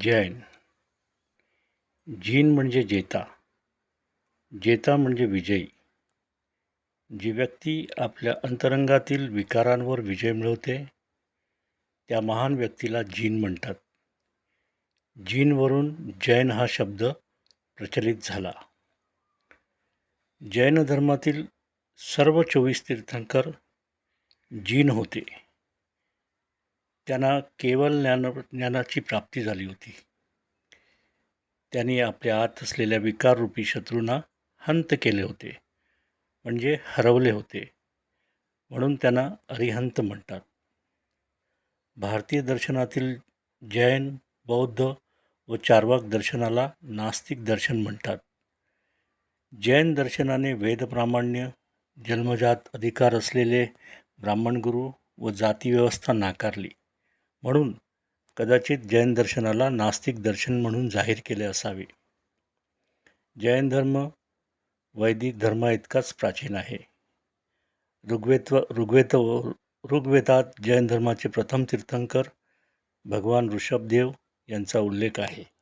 Jain. Gene म्हणजे जेता. जेता म्हणजे विजयी. जी व्यक्ती आपल्या अंतरंगातील विकारांवर विजय मिळवते त्या महान व्यक्तीला जीन म्हणतात. जीनवरून जैन हा शब्द प्रचलित झाला. जैन धर्मातील सर्व चोवीस तीर्थंकर जीन होते. त्यांना केवळ ज्ञान ज्ञानाची प्राप्ती झाली होती. त्यांनी आपल्या आत असलेल्या विकाररूपी शत्रूंना हंत केले होते म्हणजे हरवले होते. म्हणून त्यांना अरिहंत म्हणतात. भारतीय दर्शनातील जैन बौद्ध व चार्वाक दर्शनाला नास्तिक दर्शन म्हणतात. जैन दर्शनाने वेदप्रामाण्य जन्मजात अधिकार असलेले ब्राह्मणगुरू व जातीव्यवस्था नाकारली. म्हणून कदाचित जैन दर्शनाला नास्तिक दर्शन म्हणून जाहीर केले असावे. जैन धर्म वैदिक धर्माइतकाच प्राचीन आहे. ऋग्वेद ऋग्वेद ऋग्वेदात जैन धर्माचे प्रथम तीर्थंकर भगवान ऋषभदेव यांचा उल्लेख आहे.